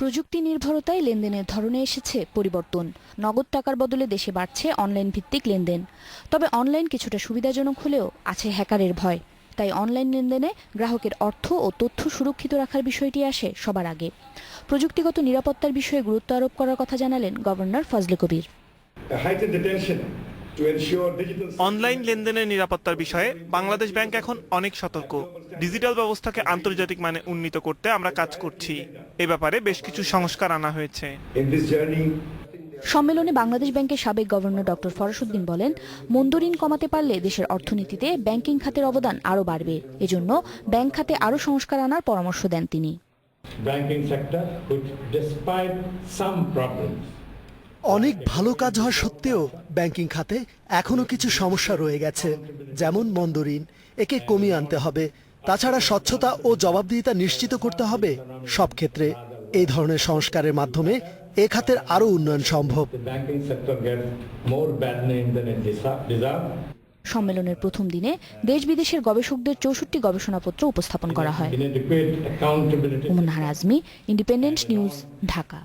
প্রযুক্তি নির্ভরতায় লেনদেনের ধরনে এসেছে পরিবর্তন। নগদ টাকার বদলে দেশে বাড়ছে অনলাইন ভিত্তিক লেনদেন। তবে অনলাইন কিছুটা সুবিধাজনক হলেও আছে হ্যাকারের ভয়। তাই অনলাইন লেনদেনে গ্রাহকের অর্থ ও তথ্য সুরক্ষিত রাখার বিষয়টি আসে সবার আগে। প্রযুক্তিগত নিরাপত্তার বিষয়ে গুরুত্ব আরোপ করার কথা জানালেন গভর্নর ফজলে কবির। অনলাইন লেনদেনের নিরাপত্তার বিষয়ে বাংলাদেশ ব্যাংক এখন অনেক সতর্ক। ডিজিটাল ব্যবস্থাকে আন্তর্জাতিক মানে উন্নীত করতে আমরা কাজ করছি। এ ব্যাপারে বেশ কিছু সংস্কার আনা হয়েছে। সম্মেলনে বাংলাদেশ ব্যাংকের সাবেক গভর্নর ডক্টর ফরাসুদ্দিন বলেন মন্দরিন কমাতে পারলে দেশের অর্থনীতিতে ব্যাংকিং খাতের অবদান আরও বাড়বে। এজন্য ব্যাংক খাতে আরও সংস্কার আনার পরামর্শ দেন তিনি। Banking sector, which despite some problems, অনেক ভালো কাজ হওয়া সত্ত্বেও ব্যাংকিং খাতে এখনও কিছু সমস্যা রয়ে গেছে যেমন মন্দরিন একে কমিয়ে আনতে হবে। তাছাড়া স্বচ্ছতা ও জবাবদিহিতা নিশ্চিত করতে হবে। সব ক্ষেত্রে এই ধরনের সংস্কারের মাধ্যমে এ খাতের আরও উন্নয়ন সম্ভব. সম্মেলনের প্রথম দিনে দেশ বিদেশের গবেষকদের চৌষট্টি গবেষণাপত্র উপস্থাপন করা হয়। Azmi independent news Dhaka.